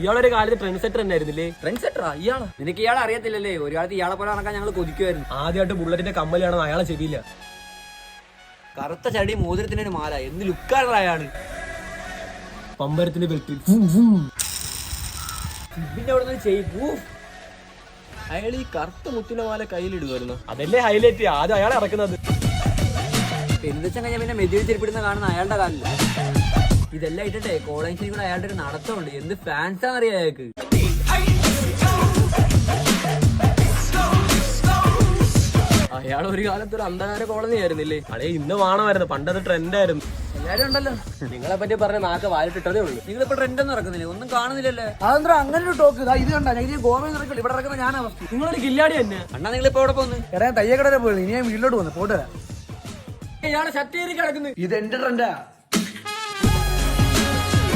ഇയാളൊരു കാലത്ത് trend സെറ്റർ തന്നെയായിരുന്നില്ലേ? Trend cetera ഇയാളാ? നിനക്ക് ഇയാളെ അറിയത്തില്ലല്ലേ? ഒരു കാലത്ത് ഇയാളെ പോലെ നടക്കാൻ ഞങ്ങൾ കൊതിക്കുമായിരുന്നു ആദ്യമായിട്ട് ബുള്ളറ്റിന്റെ കമ്മലാണെന്ന് അയാളെ ചെവിയില്ല കറുത്ത ചടി മോതിരത്തിന്റെ ഒരു മാല. എന്ത് ലുക്കാണ് അയാൾ പമ്പരത്തിന്റെ ബെൽറ്റിൽ പിന്നെ അവിടെ നിന്ന് ചെയ് അയാൾ ഈ കറുത്ത മുത്തിന മാല കയ്യിലിടുമായിരുന്നു അതല്ലേ ഹൈലൈറ്റ് ആദ്യം അയാളെ ഇറക്കുന്നത്. എന്താ വെച്ചാൽ ഞാൻ പിന്നെ മെതിയിൽ ചെരുപ്പിടുന്ന കാണുന്ന അയാളുടെ കാലില്ല ഇതെല്ലാം ഇട്ടിട്ടെ കോളേജിൽ കൂടെ അയാളുടെ ഒരു നടത്തമുണ്ട്. എന്ത് ഫാൻസ് അറിയാം അയാൾക്ക്. അയാൾ ഒരു കാലത്ത് ഒരു അന്ധകാര കോളനി ആയിരുന്നില്ലേ? അളേ ഇന്ന് വാണമായിരുന്നു. പണ്ടത് ട്രെൻഡ് ആയിരുന്നു. എല്ലാരും ഉണ്ടല്ലോ. നിങ്ങളെ പറ്റി പറഞ്ഞ നാക്ക് വാലിട്ടിട്ടതേ ഉള്ളൂ. നിങ്ങളിപ്പോ ട്രെൻഡ് ഒന്നും ഇറക്കുന്നില്ലേ? ഒന്നും കാണുന്നില്ലല്ലേ? അതെന്താ? അങ്ങനെ ഒരു ടോക്ക് ഇതാ ഇത് കണ്ടാ. ഞാൻ ഗോവയിൽ ഇറക്കില്ല. ഇവിടെ ഇറക്കുന്ന ഞാൻ ഫസ്റ്റ് നിങ്ങളൊരു കില്ലാടി തന്നെ. അണ്ണാ നിങ്ങളിപ്പോ എവിടെ പോന്ന്? എടാ തയ്യക്കടരെ പോയി ഇനി ഞാൻ വീട്ടിലോട്ട് വന്നു പോട്ടെ. ഇയാളെ ശക്തിയേറി കിടക്കുന്നു. ഇത് എന്റെ ട്രെൻഡാ